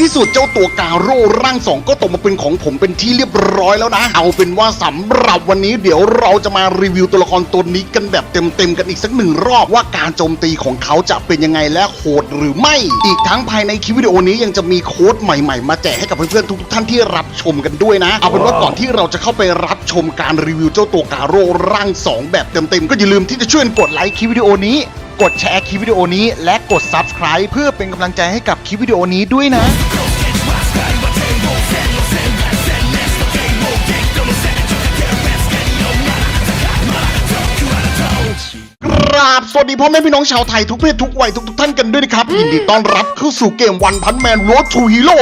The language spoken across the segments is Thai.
ที่สุดเจ้าตัวกาโร่ร่างสองก็ตกมาเป็นของผมเป็นที่เรียบร้อยแล้วนะ เอาเป็นว่าสำหรับวันนี้เดี๋ยวเราจะมารีวิวตัวละครตัวนี้กันแบบเต็มๆกันอีกสักหนึ่งรอบว่าการโจมตีของเขาจะเป็นยังไงและโหดหรือไม่ อีกทั้งภายในคลิปวิดีโอนี้ยังจะมีโค้ดใหม่ๆ มาแจกให้กับเพื่อนๆทุกๆท่านที่รับชมกันด้วยนะ เอาเป็นว่าก่อนที่เราจะเข้าไปรับชมการรีวิวเจ้าตัวกาโร่ร่างสองแบบเต็มๆก็อย่าลืมที่จะช่วยกดไลค์คลิปวิดีโอนี้กดแชร์คลิปวิดีโอนี้และกด subscribe เพื่อเป็นกำลังใจให้กับคลิปวิดีโอนี้ด้วยนะ สวัสดีพ่อแม่พี่น้องชาวไทยทุกเพศทุกวัยทุกๆท่านกันด้วยนะครับ ยินดีต้อนรับเข้าสู่เกมวันพันแมนโรดทูฮีโร่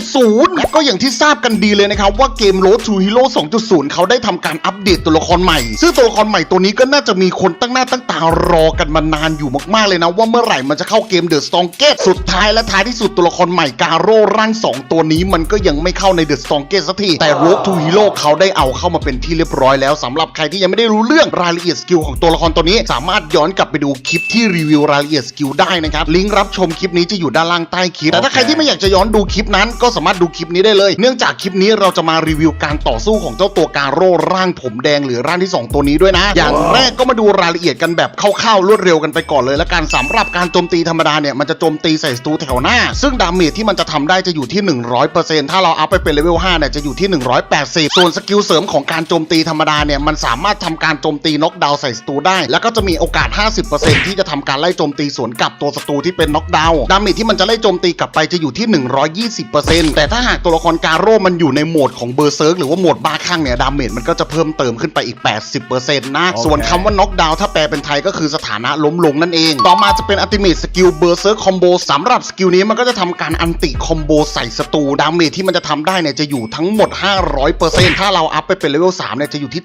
2.0 และก็อย่างที่ทราบกันดีเลยนะครับ ว่าเกมโรดทูฮีโร่2.0 เขาได้ทำการอัปเดตตัวละครใหม่ ซึ่งตัวละครใหม่ตัวนี้ก็น่าจะมีคนตั้งหน้าตั้งตารอกันมานานอยู่มากๆเลยนะ ว่าเมื่อไหร่มันจะเข้าเกมเดอะสตองเกตสุดท้ายและท้ายที่สุดตัวละครใหม่กาโร่ร่างสองตัวนี้มันก็ยังไม่เข้าในเดอะสตองเกตสักทีแต่โรดทูฮีโร่เขาได้เอาเข้ามาเป็นที่เรียบร้อยแล้วสำหรับใครที่ยังไม่ได้รู้เรื่องรายละเอียดสกิลของตัวละครตัวนี้สามารถย้อนกลับไปดูคลิปที่รีวิวรายละเอียดสกิลได้นะครับ ลิงก์รับชมคลิปนี้จะอยู่ด้านล่างใต้คลิป แต่ถ้าใครที่ไม่อยากจะย้อนดูคลิปนั้น ก็สามารถดูคลิปนี้ได้เลย เนื่องจากคลิปนี้เราจะมารีวิวการต่อสู้ของเจ้าตัวการโร่ร่างผมแดงหรือร่างที่ 2 ตัวนี้ด้วยนะ อย่างแรกก็มาดูรายละเอียดกันแบบคร่าวๆรวดเร็วกันไปก่อนเลยละกันสำหรับการโจมตีธรรมดาเนี่ยมันจะโจมตีใส่สตูแถวหน้า ซึ่งดาเมจที่มันจะทำได้จะอยู่ที่ 100%ถ้าเราอัพไปเป็นเลเวล5เนี่ยจะอยู่ที่ 180 ส่วนสกิลเสริมของการโจมตีธรรมดาเนี่ยมันสามารถทำการโจมตีน็อกดาวน์ใส่สตูได้ แล้วก็จะมีโอกาส50%ที่จะทำการไล่โจมตีสวนกลับตัวศัตรูที่เป็นน็อกดาวน์ดาเมจที่มันจะไล่โจมตีกลับไปจะอยู่ที่ 120%แต่ถ้าหากตัวละครการโร่มันอยู่ในโหมดของเบอร์เซิร์กหรือว่าโหมดบ้าคลั่งเนี่ยดาเมจมันก็จะเพิ่มเติมขึ้นไปอีก 80%นะโอเคส่วนคำว่าน็อกดาวน์ถ้าแปลเป็นไทยก็คือสถานะล้มลงนั่นเอง ต่อมาจะเป็นอัลติเมทสกิลเบอร์เซิร์กคอมโบสำหรับสกิลนี้มันก็จะทำการอันติคอมโบใส่ศัตรูดาเมจที่มันจะทำได้เนี่ยจะอยู่ทั้งหมด 500%ถ้าเราอัพไปเป็นเลเวล3เนี่ยจะอยู่ที่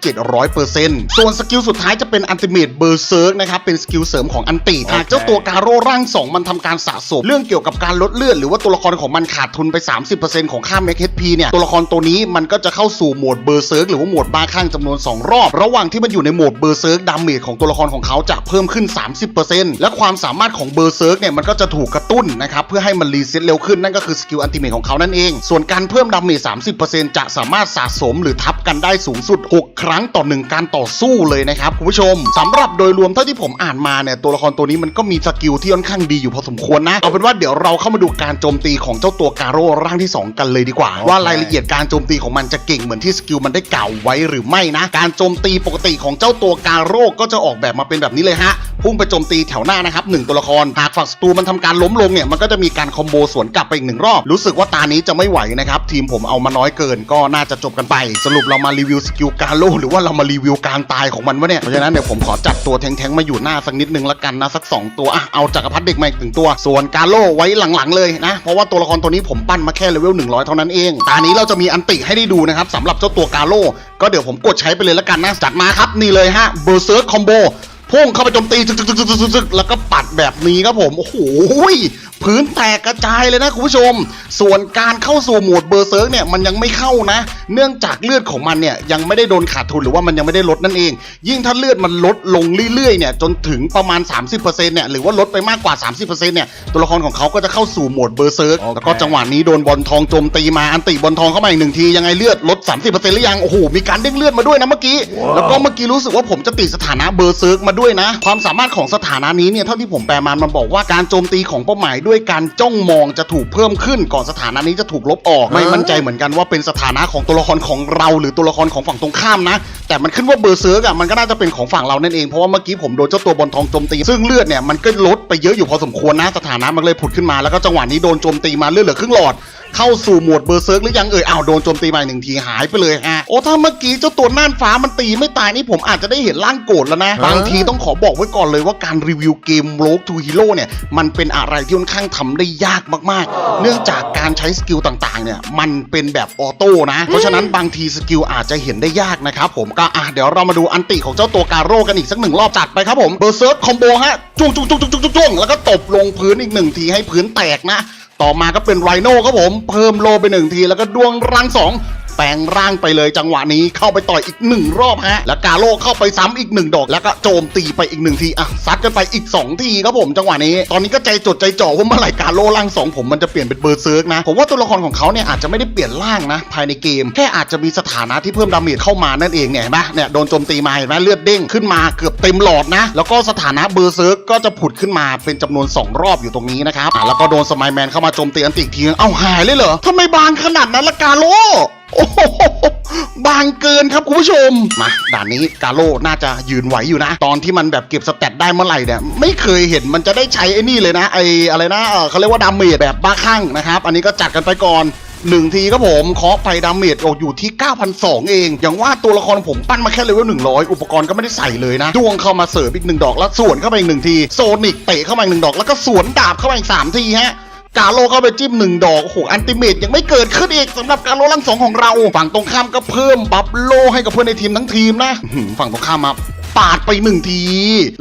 700%ส่วนสกิลสุดท้ายจะเป็นอัลติเมทเบอร์เซิร์กนะครับเป็นสกิลเสริมของอันติหากเจ้าตัวการโร่ร่าง 2 มันทำการสะสม เรื่องเกี่ยวกับการลดเลือด หรือว่าตัวละครของมันขาดทุนไป 30%ของค่า m ม HP เนี่ย ตัวละครตัวนี้มันก็จะเข้าสู่โหมดเบอร์เซิร์กหรือว่าโหมดบ้าคลั่งจำนวน 2 รอบ ระหว่างที่มันอยู่ในโหมดเบอร์เซิร์กดาเมจของตัวละครของเขาจะเพิ่มขึ้น 30%และความสามารถของเบอร์เซิร์กเนี่ยมันก็จะถูกกระตุ้นนะครับเพื่อให้มันรีเซ็ตเร็วขึ้นนั่นก็คือสกิลอันติเมทของเขานั่นเองส่วนการเพิ่มดาเมจ30%จะสามารถสะสมหรือทับกันได้สูงสุด6 ครั้งต่อหนึ่งการต่อสู้เลยนะครับคุณผู้ชมสำหรับโดยรวมเท่าที่ผมอ่านมาเนี่ยตัวละครตัวนี้มันก็มีสกิลที่ค่อนข้างดีอยู่พอสมควรนะเอาเป็นว่าเดี๋ยวเราเข้ามาดูการโจมตีของเจ้าตัวการโร่ร่างที่ 2 กันเลยดีกว่า ว่ารายละเอียดการโจมตีของมันจะเก่งเหมือนที่สกิลมันได้กล่าวไว้หรือไม่นะ การโจมตีปกติของเจ้าตัวการโร่ก็จะออกแบบมาเป็นแบบนี้เลยฮะพุ่งไปโจมตีแถวหน้านะครับหนึ่งตัวละครหากฝั่งศัตรูมันทำการล้มลงเนี่ยมันก็จะมีการคอมโบสวนกลับไปอีกหนึ่งรอบ รู้สึกว่าตานี้จะไม่ไหวนะครับทีมผมเอามาน้อยเกินก็น่าจะจบกันไป สรุปเรามารีวิวสกิลการโร่หรือว่าเรามารีวิวการตายของมันวะเนี่ย เพราะฉะนั้นเดี๋ยวผมขอจัดตัวแทงๆมาอยู่หน้าสักนิดนึงละกันนะสักสองตัวอะเอาจักรพรรดิเด็กมาอีกหนึ่งตัว ส่วนกาโรไว้หลังๆเลยนะ เพราะว่าตัวละครตัวนี้ผมปั้นมาแค่เลเวล100 เท่านั้นเอง ตานี้เราจะมีอันติให้ได้ดูนะครับสำหรับเจ้าตัวกาโรก็เดี๋ยวผมกดใช้ไปเลยละกันนะจัดมาครับนี่เลยฮะเบอร์เซิร์คอมโบพุ่งเข้าไปโจมตีซึกๆๆๆๆแล้วก็ปัดแบบนี้ครับผมโอ้โห พื้นแตกกระจายเลยนะคุณผู้ชม ส่วนการเข้าสู่โหมดเบอร์เซิร์กเนี่ยมันยังไม่เข้านะ เนื่องจากเลือดของมันเนี่ยยังไม่ได้โดนขาดทุนหรือว่ามันยังไม่ได้ลดนั่นเอง ยิ่งถ้าเลือดมันลดลงเรื่อยๆเนี่ยจนถึงประมาณ 30%เนี่ยหรือว่าลดไปมากกว่า 30%เนี่ยตัวละครของเขาก็จะเข้าสู่โหมดเบอร์เซิร์กโอเคแล้วก็จังหวะนี้โดนบอลทองโจมตีมาอันติบอลทองเข้ามาอีกหนึ่งทียังไงเลือดลด 30%หรือยังโอ้โหมีการเด้งเลือดมาด้วยนะเมื่อกี้ แล้วก็เมื่อกี้รู้สึกว่าผมจะติดสถานะเบอร์เซิร์กมาด้วยนะ ความสามารถของสถานะนี้เนี่ยเท่าที่ผมแปลมามันบอกว่าการโจมตีของเป้าหมายด้วยการจ้องมองจะถูกเพิ่มขึ้นก่อนสถานะนี้จะถูกลบออก ไม่มั่นใจเหมือนกันว่าเป็นสถานะของตัวละครของเรา หรือตัวละครของฝั่งตรงข้ามนะ แต่มันขึ้นว่าเบอร์เซิร์กอะมันก็น่าจะเป็นของฝั่งเรานั่นเองเพราะว่าเมื่อกี้ผมโดนเจ้าตัวบอลทองโจมตีซึ่งเลือดเนี่ยมันก็ลดไปเยอะอยู่พอสมควรนะสถานะมันเลยผุดขึ้นมาแล้วก็จังหวะนี้โดนโจมตีมาเลือดเหลือครึ่งหลอด เข้าสู่โหมดเบอร์เซิร์กหรือยังเอ่ยอ้าวโดนโจมตีมาอีกหนึ่งทีหายไปเลยฮะโอ้ถ้าเมื่อกี้เจ้าตัวน่านฟ้ามันตีไม่ตายนี่ผมอาจจะได้เห็นร่างโกรธแล้วนะ บางทีต้องขอบอกไว้ก่อนเลยว่าการรีวิวเกมโลกทูฮีโร่เนี่ยมันเป็นอะไรที่ค่อนข้างทำได้ยากมากๆ เนื่องจากการใช้สกิลต่างๆเนี่ยมันเป็นแบบออโต้นะ เพราะฉะนั้นบางทีสกิลอาจจะเห็นได้ยากนะครับผมก็อะเดี๋ยวเรามาดูอันติของเจ้าตัวการโร่กันอีกสักหนึ่งรอบจัดไปครับผมเบอร์เซิร์กคอมโบฮะจุ้งจุ้งจุ้งจุ้งจุ้งจุ้งแล้วก็ตบลงพื้นอีกหนึ่งทีให้พื้นแตกนะ ต่อมาก็เป็นไรโน่ครับผม เพิ่มโลไปหนึ่งทีแล้วก็ดวงรังสอง แปลงร่างไปเลยจังหวะนี้เข้าไปต่อยอีกหนึ่งรอบฮะ แล้วกาโลเข้าไปซ้ำอีกหนึ่งดอก แล้วก็โจมตีไปอีกหนึ่งทีอะซัดกันไปอีก 2 ทีครับผมจังหวะนี้ ตอนนี้ก็ใจจดใจจ่อว่าเมื่อไหร่กาโลร่างสองผมมันจะเปลี่ยนเป็นเบอร์เซิร์กนะ ผมว่าตัวละครของเขาเนี่ยอาจจะไม่ได้เปลี่ยนร่างนะ ภายในเกม แค่อาจจะมีสถานะที่เพิ่มดาเมจเข้ามานั่นเองเนี่ยเห็นไหมเนี่ยโดนโจมตีมาเห็นไหมเลือดเด้งขึ้นมาเกือบเต็มหลอดนะ แล้วก็สถานะเบอร์เซิร์กก็จะผุดขึ้นมาเป็นจำนวน 2 รอบอยู่ตรงนี้นะครับอะแล้วก็โดนสมัยแมนเข้ามาโจมตีอันติกทีเอ้าหายเลยเหรอทำไมบางขนาดนั้นละกาโล โอ้โหบางเกินครับคุณผู้ชม มาด่านนี้กาโลน่าจะยืนไหวอยู่นะ ตอนที่มันแบบเก็บสแตทได้เมื่อไหร่เนี่ยไม่เคยเห็นมันจะได้ใช้ไอ้นี่เลยนะไอ้อะไรนะเออเขาเรียกว่าดาเมจแบบบ้าคลั่งนะครับ อันนี้ก็จัดกันไปก่อนหนึ่งทีครับผมเคาะไปดาเมจออกอยู่ที่9,200เอง อย่างว่าตัวละครผมปั้นมาแค่เลเวล100 อุปกรณ์ก็ไม่ได้ใส่เลยนะดวงเข้ามาเสริมอีกหนึ่งดอกแล้วสวนเข้าไปอีกหนึ่งที โซนิกเตะเข้ามาอีกหนึ่งดอกแล้วก็สวนดาบเข้ามาอีกสามทีฮะ กาโลเข้าไปจิ้มหนึ่งดอกโอ้โหอันติเมตยังไม่เกิดขึ้นอีกสำหรับกาโลลังสองของเรา ฝั่งตรงข้ามก็เพิ่มบัฟโลให้กับเพื่อนในทีมทั้งทีมนะ ฝั่งตรงข้ามมา ปาดไปหนึ่งที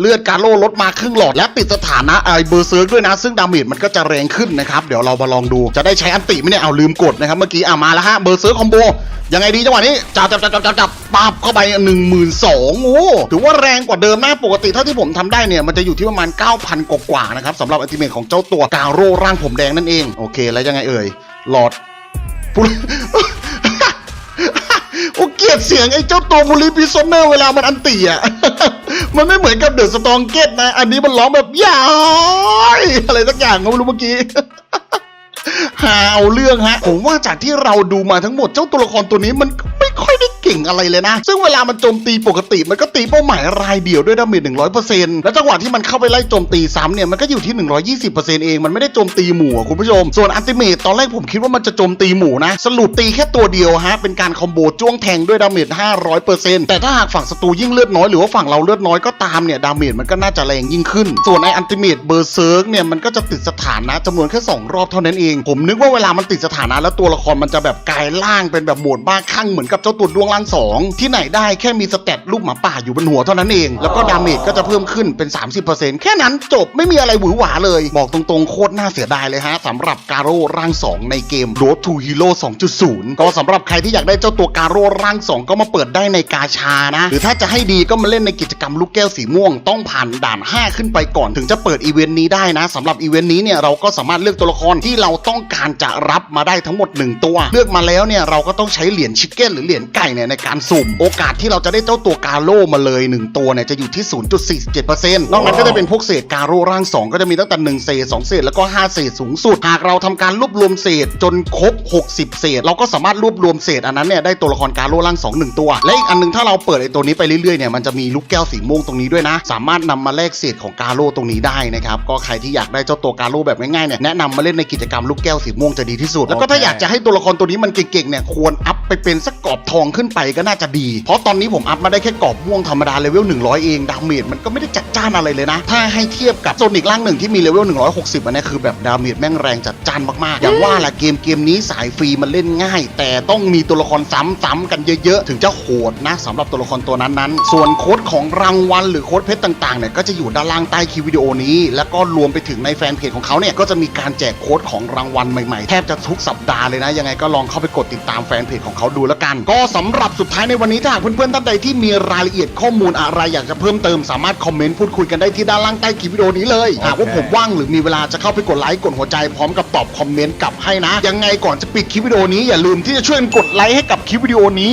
เลือดกาโลลดมาครึ่งหลอดและติดสถานะไอเบอร์เซิร์กด้วยนะ ซึ่งดาเมจมันก็จะแรงขึ้นนะครับเดี๋ยวเรามาลองดูจะได้ใช้อันติไหมเนี่ยเอาลืมกดนะครับเมื่อกี้อะมาแล้วฮะเบอร์เซิร์กคอมโบยังไงดีจังหวะนี้จับจับจับจับจับจับปับเข้าไปหนึ่งหมื่นสองโอ้ถือว่าแรงกว่าเดิมนะปกติเท่าที่ผมทำได้เนี่ยมันจะอยู่ที่ประมาณ 9,000 กว่าๆนะครับสำหรับอัติเมทของเจ้าตัวกาโร่ร่างผมแดงนั่นเอง โอเค แล้วยังไงเอ่ยหลอด ลียดเสียงไอ้เจ้าตัวมูลิพิซเนอร์เวลามันอันตีอะ มันไม่เหมือนกับเดอะสตองเกตนะ อันนี้มันร้องแบบยายอะไรสักอย่างก็ไม่รู้เมื่อกี้หาเอาเรื่องฮะ ผมว่าจากที่เราดูมาทั้งหมดเจ้าตัวละครตัวนี้มันไม่ค่อยได้ เก่งอะไรเลยนะ ซึ่งเวลามันโจมตีปกติมันก็ตีเป้าหมายรายเดียวด้วยดาเมจ100%แล้วจังหวะที่มันเข้าไปไล่โจมตีซ้ำเนี่ยมันก็อยู่ที่ 120%เองมันไม่ได้โจมตีหมู่คุณผู้ชม ส่วนอัลติเมตตอนแรกผมคิดว่ามันจะโจมตีหมู่นะ สรุปตีแค่ตัวเดียวฮะ เป็นการคอมโบจ้วงแทงด้วยดาเมจ500%แต่ถ้าหากฝั่งศัตรูยิ่งเลือดน้อยหรือว่าฝั่งเราเลือดน้อยก็ตามเนี่ยดาเมจมันก็น่าจะแรงยิ่งขึ้น ส่วนไออัลติเมตเบอร์เซิร์กเนี่ยมันก็จะติดสถานะจำนวนแค่สองรอบเท่านั้นเอง ผมนึกว่าเวลามันติดสถานะแล้วตัวละครมันจะแบบกลายร่างเป็นแบบโหมดบ้าคลั่งเหมือนกับเจ้าตัวดวงล่างสองที่ไหนได้แค่มีสเตตลูกหมาป่าอยู่บนหัวเท่านั้นเอง แล้วก็ดาเมจก็จะเพิ่มขึ้นเป็น 30%แค่นั้นจบไม่มีอะไรหวือหวาเลย บอกตรงๆ โคตรน่าเสียดายเลยฮะสำหรับการโร่ร่าง 2 ในเกม Road to Hero 2.0 ก็สำหรับใครที่อยากได้เจ้าตัวการโร่ร่าง 2 ก็มาเปิดได้ในกาชานะ หรือถ้าจะให้ดีก็มาเล่นในกิจกรรมลูกแก้วสีม่วง ต้องผ่านด่าน 5 ขึ้นไปก่อนถึงจะเปิดอีเวนต์นี้ได้นะสำหรับอีเวนต์นี้เนี่ยเราก็สามารถเลือกตัวละครที่เราต้องการจะรับมาได้ทั้งหมด 1 ตัว เลือกมาแล้วเนี่ยเราก็ต้องใช้เหรียญชิคเก้นหรือเหรียญไก่เนี่ยในการสุ่มโอกาสที่เราจะได้เจ้าตัวกาโร่มาเลย 1 ตัวเนี่ยจะอยู่ที่ 0.47%นอกนั้นก็จะเป็นพวกเศษกาโร่ร่าง 2 ก็จะมีตั้งแต่ 1 เศษ 2 เศษ แล้วก็ 5 เศษสูงสุด หากเราทำการรวบรวมเศษจนครบ 60 เศษ เราก็สามารถรวบรวมเศษอันนั้นเนี่ยได้ตัวละครกาโร่ร่าง 2 1 ตัว และอีกอันหนึงถ้าเราเปิดไอ้ตัวนี้ไปเรื่อยๆเนี่ยมันจะมีลูกแก้วสีม่วงตรงนี้ด้วยนะ สามารถนำมาแลกเศษของกาโร่ตรงนี้ได้นะครับก็ใครที่อยากได้เจ้าตัวกาโร่แบบง่ายๆเนี่ยแนะนำมาเล่นในกิจกรรมลูกแก้วสีม่วงจะดีที่สุดแล้วก็ถ้าอยากจะให้ตัวละครตัวนี้มันเก่งๆเนี่ยควรอัพไปเป็นสักกรอบทองขึ้นไปก็น่าจะดี เพราะตอนนี้ผมอัพมาได้แค่กรอบม่วงธรรมดาเลเวล100 เองดาเมจมันก็ไม่ได้จัดจ้านอะไรเลยนะ ถ้าให้เทียบกับโซนิกร่างหนึ่งที่มีเลเวล160 อันนี้คือแบบดาเมจแม่งแรงจัดจ้านมากๆ อย่างว่าแหละเกมเกมนี้สายฟรีมันเล่นง่าย แต่ต้องมีตัวละครซ้ำๆกันเยอะๆ ถึงจะโหดนะสำหรับตัวละครตัวนั้นๆ ส่วนโค้ดของรางวัลหรือโค้ดเพชรต่างๆเนี่ยก็จะอยู่ด้านล่างใต้คลิปวิดีโอนี้ แล้วก็รวมไปถึงในแฟนเพจของเขาเนี่ยก็จะมีการแจกโค้ดของรางวัลใหม่ๆแทบจะทุกสัปดาห์เลยนะยังไงก็ลองเข้าไปกดติดตามแฟนเพจของเขาดูแล้วกัน ก็สำหรับสุดท้ายในวันนี้ถ้าหากเพื่อนๆท่านใดที่มีรายละเอียดข้อมูลอะไรอยากจะเพิ่มเติมสามารถคอมเมนต์พูดคุยกันได้ที่ด้านล่างใต้คลิปวิดีโอนี้เลยหากว่าผมว่างหรือมีเวลาจะเข้าไปกดไลค์กดหัวใจพร้อมกับตอบคอมเมนต์กลับให้นะ ยังไงก่อนจะปิดคลิปวิดีโอนี้อย่าลืมที่จะช่วยกันกดไลค์ให้กับคลิปวิดีโอนี้